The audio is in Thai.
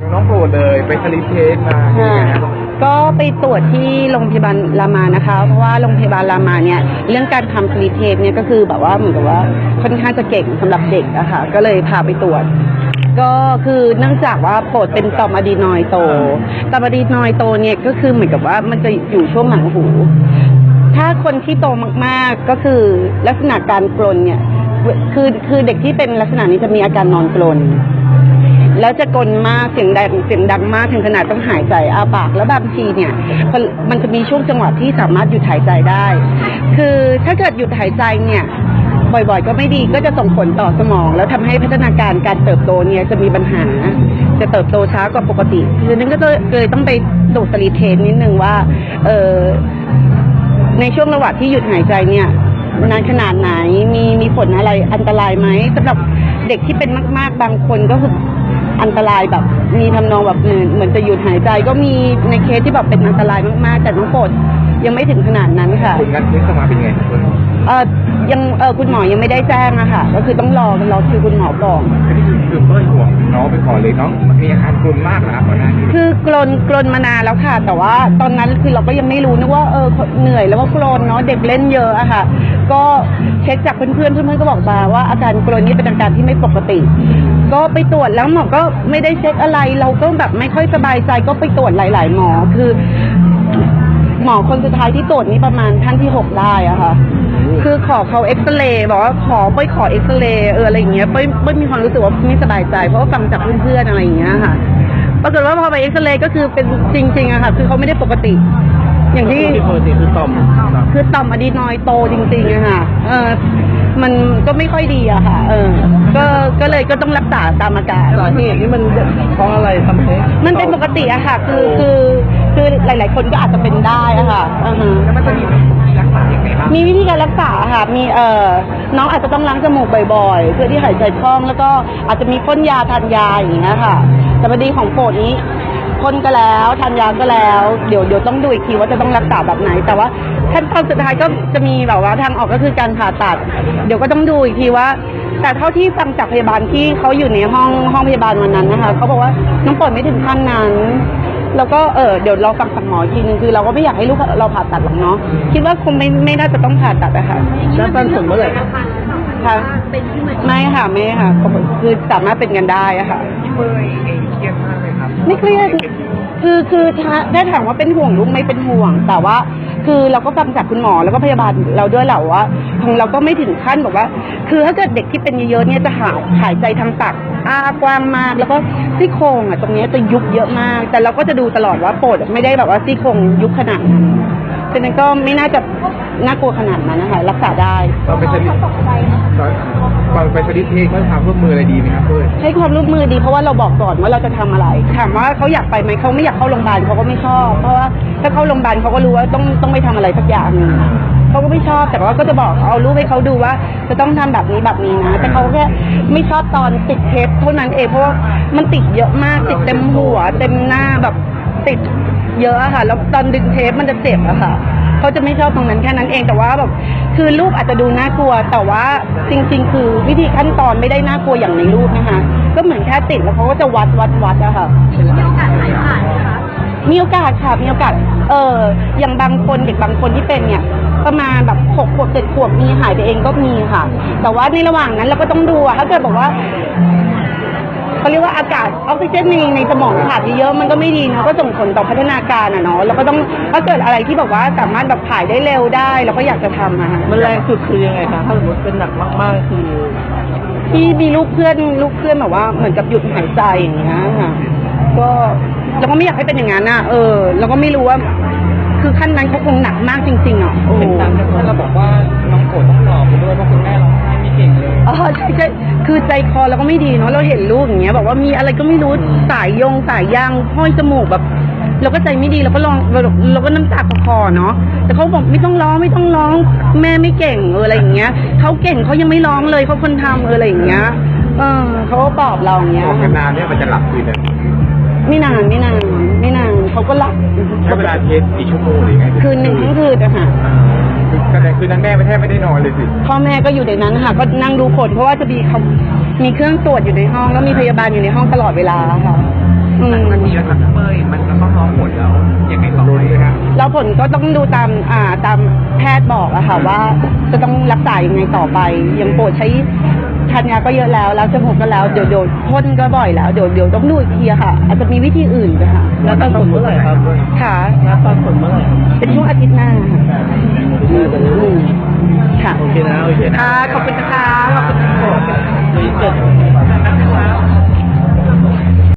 น้องโปรดเลยไปสลิปเทสมาก็ไปตรวจที่โรงพยาบาลรามานะคะ เพราะว่าโรงพยาบาลรามาเนี่ยเรื่องการทำสลีปเทปเนี่ยก็คือแบบว่าเหมือนกับว่าค่อนข้างจะเก่งสำหรับเด็กอะค่ะก็เลยพาไปตรวจ ก็คือเนื่องจากว่าโปรดเป็นต่อมอะดีนอยโตต่อมอะดีนอยโตเนี่ยก็คือเหมือนกับว่ามันจะอยู่ช่วงหลังหู ถ้าคนที่โตมากๆก็คือลักษณะการกรนเนี่ยคือคือเด็กที่เป็นลักษณะนี้จะมีอาการนอนกรน แล้วจะกลนมากเสียงดังเสียงดังมากถึงขนาดต้องหายใจอาปากแล้วบางทีเนี่ยมันจะมีช่วงจังหวะที่สามารถหยุดหายใจได้ คือถ้าเกิดหยุดหายใจเนี่ยบ่อยๆ ก็ไม่ดีก็จะส่งผลต่อสมอง แล้วทำให้พัฒนาการการเติบโตเนี่ยจะมีปัญหา จะเติบโตช้ากว่าปกติคือนั้นก็เลยต้องไปดูสลีเทนนิดนึงว่าเออในช่วงระหว่างที่หยุดหายใจเนี่ยนานขนาดไหนมีมีผลอะไรอันตรายไหมสำหรับเด็กที่เป็นมาก ๆ บางคนก็คือ อันตรายแบบ มีทำนองแบบเหมือนเหมือนจะหยุดหายใจก็มีในเคสที่แบบเป็นอันตรายมากๆ แต่น้องโปรดยังไม่ถึงขนาดนั้นค่ะ ผลงานเทสออกมาเป็นไงครับ เออยังเออคุณหมอยังไม่ได้แจ้งอะค่ะ ก็คือต้องรอรอคิวคุณหมอก่อนอันนี้คือคือเปิ้ลห่วงน้องไปก่อนเลยน้องมีอาการกลุนมากนะครับก่อนหน้านี้คือกลนกลนมานานแล้วค่ะ แต่ว่าตอนนั้นคือเราก็ยังไม่รู้นึกว่าเออเหนื่อยแล้วก็กลนเนาะเด็กเล่นเยอะอะค่ะ ก็เช็คจากเพื่อนๆเพื่อนๆก็บอกมาว่าอาการกลนนี่เป็นอาการที่ไม่ปกติ ก็ไปตรวจแล้วหมอก็ไม่ได้เช็คอะไร เราก็แบบไม่ค่อยสบายใจก็ไปตรวจหลาย ๆ หมอคือ หมอคนสุดท้ายที่ตรวจนี่ประมาณท่านที่หกได้อะค่ะ คือขอเขาเอ็กซเรย์บอกว่าขอไปขอเอ็กซเรย์เอออะไรอย่างเงี้ยไม่ไม่มีความรู้สึกว่าไม่สบายใจ เพราะว่าฟังจากเพื่อนๆอะไรอย่างเงี้ยค่ะ ปรากฏว่าพอไปเอ็กซเรย์ก็คือเป็นจริงๆอะค่ะ คือเขาไม่ได้ปกติ อย่างที่ที่ปกติคือต่อมคือต่อมอะดีนอยด์โตจริงๆอะค่ะ เออ มันก็ไม่ค่อยดีอะค่ะ เออ ก็ก็เลยก็ต้องรักษาตามอาการสาเหตุนี่มันเพราะอะไรทำให้มันเป็นปกติอะค่ะ คือคือคือหลาย ๆ คนก็อาจจะเป็นได้อะค่ะอือฮึ แล้วมันจะมีรักษาอย่างไรบ้างมีวิธีการรักษาค่ะ มีเอ่อน้องอาจจะต้องล้างจมูกบ่อยๆ เพื่อที่หายใจคล่อง แล้วก็อาจจะมีพ่นยาทานยาอย่างเงี้ยค่ะ แต่พอดีของโปรดนี้พ่นก็แล้วทานยาก็แล้ว เดี๋ยวเดี๋ยวต้องดูอีกทีว่าจะต้องรักษาแบบไหน แต่ว่า ขั้นตอนสุดท้ายก็จะมีแบบว่าทางออกก็คือการผ่าตัด เดี๋ยวก็ต้องดูอีกทีว่า แต่เท่าที่ฟังจากพยาบาลที่เขาอยู่ในห้องห้องพยาบาลวันนั้นนะคะเขาบอกว่าน้องโปรดไม่ถึงขั้นนั้น แล้วก็เออเดี๋ยวเราฟังจากหมออีกทีนึงคือ เราก็ไม่อยากให้ลูกเราผ่าตัดหรอกเนาะคิดว่าคงไม่ไม่น่าจะต้องผ่าตัดอะค่ะแล้วตอนผลเมื่อไหร่ค่ะไม่ค่ะไม่ค่ะปกติคือสามารถเป็นกันได้อะค่ะพี่ เปิ้ลเองเครียดมากเลยครับไม่เครียด คือคือถ้าถ้าถามว่าเป็นห่วงลูกไม่เป็นห่วง แต่ว่า คือเราก็ฟังจากคุณหมอแล้วก็พยาบาลเราด้วยแหละว่าของเราก็ไม่ถึงขั้นแบบว่า คือถ้าเกิดเด็กที่เป็นเยอะๆเนี่ยจะหายหายใจทางปากอ้ากว้างมาก แล้วก็ซี่โครงอะตรงเนี้ยจะยุบเยอะมาก แต่เราก็จะดูตลอดว่าโปรดไม่ได้แบบว่าซี่โครงยุบขนาดนั้นฉะนั้นก็ไม่น่าจะน่ากลัวขนาดนั้นนะคะรักษาได้ตอนไปสลิปตอนตอน ไปสลิปเทสเขาทำร่วมมืออะไรดีไหมครับเปิ้ลให้ความร่วมมือดีเพราะว่าเราบอกก่อนว่าเราจะทำอะไร ถามว่าเขาอยากไปไหมเขาไม่อยากเข้าโรงพยาบาลเขาก็ไม่ชอบ เพราะว่าถ้าเข้าโรงพยาบาลเขาก็รู้ว่าต้องต้องไปทำอะไรสักอย่างหนึ่งเขาก็ไม่ชอบแต่ว่าก็จะบอกเอารูปให้เขาดูว่า จะต้องทำแบบนี้แบบนี้นะแต่เขาแค่ไม่ชอบตอนติดเทปเท่านั้นเองเพราะว่ามันติดเยอะมากติดเต็มหัว เต็มหน้าแบบติดเยอะอะค่ะ แล้วตอนดึงเทปมันจะเจ็บอะค่ะ เขาจะไม่ชอบตรงนั้นแค่นั้นเองแต่ว่าแบบคือรูปอาจจะดูน่ากลัว แต่ว่าจริง ๆ คือวิธีขั้นตอนไม่ได้น่ากลัวอย่างในรูปนะคะ ก็เหมือนแค่ติดแล้วเขาก็จะวัดวัดวัดอะค่ะมีโอกาสค่ะมีโอกาสเอออย่างบางคนเด็กบางคนที่เป็นเนี่ยประมาณแบบหกขวบเจ็ดขวบมีหายไปเองก็มีค่ะ แต่ว่าในระหว่างนั้นเราก็ต้องดูอะถ้าเกิดบอกว่า เขาเรียกว่าอากาศออกซิเจนในในสมองขาดเยอะๆมันก็ไม่ดีเนาะก็ส่งผลต่อพัฒนาการอะเนาะเราก็ต้องถ้าเกิดอะไรที่แบบว่าสามารถแบบถ่ายได้เร็วได้เราก็อยากจะทำอะค่ะมันแรงสุดคือยังไงคะถ้าสมมติเป็นหนักมากๆคือที่มีลูกเพื่อนลูกเพื่อนแบบว่าเหมือนกับหยุดหายใจอย่างเงี้ยค่ะก็เราก็ไม่อยากให้เป็นอย่างนั้นอะเออเราก็ไม่รู้ว่า คือขั้นนั้นเขาคงหนักมากจริงๆอะโอ้โหเห็นตามที่เราบอกว่าน้องโกรธต้องหลอกไปด้วยเพราะคุณแม่ร้องไห้ไม่เก่งเลย อ๋อใช่ใช่คือใจคอเราก็ไม่ดีเนาะเราเห็นลูกอย่างเงี้ยแบบว่ามีอะไรก็ไม่รู้สายยงสายยางห้อยจมูกแบบเราก็ใจไม่ดีเราก็ลองเราเราก็น้ำตาคลอๆเนาะแต่เขาบอกไม่ต้องร้องไม่ต้องร้อง แม่ไม่เก่งเอออะไรอย่างเงี้ยเขาเก่งเขายังไม่ร้องเลยเขาคนทำเอออะไรอย่างเงี้ยเออเขาก็ปลอบเราอย่างเงี้ยออกกันนานเนี่ยมันจะหลับคืนเลย ไม่นานไม่นานไม่นาน เขาก็หลับใช้เวลาเทสกี่ชั่วโมงหรือไงคืนหนึ่งทั้งคืนอะค่ะอ่าคือแสดงคืนนั้นแม่ไม่แทบไม่ได้นอนเลยสิพ่อแม่ก็อยู่ในนั้นค่ะก็นั่งดูผลเพราะว่าจะมีเขามีเครื่องตรวจอยู่ในห้อง แล้วมีพยาบาลอยู่ในห้องตลอดเวลาค่ะอืมมันมีแล้วครับเป้ยมันจะต้องรอผลแล้วยังไงต่อลุ้นไปไหมครับแล้วผลก็ต้องดูตามอ่าตามแพทย์บอกอะค่ะว่า จะต้องรักษายังไงต่อไปยังปวดใช้ ทานยาก็เยอะแล้วแล้วจมูกก็แล้วเดี๋ยวเดี๋ยวพ่นก็บ่อยแล้วเดี๋ยวเดี๋ยวต้องดูอีกทีอะค่ะ อาจจะมีวิธีอื่นด้วยค่ะแล้วตอนผลเมื่อไหร่ครับค่ะแล้วตอนผลเมื่อไหร่เป็นช่วงอาทิตย์หน้าค่ะอืมค่ะโอเคนะโอเคนะค่ะขอบคุณนะคะ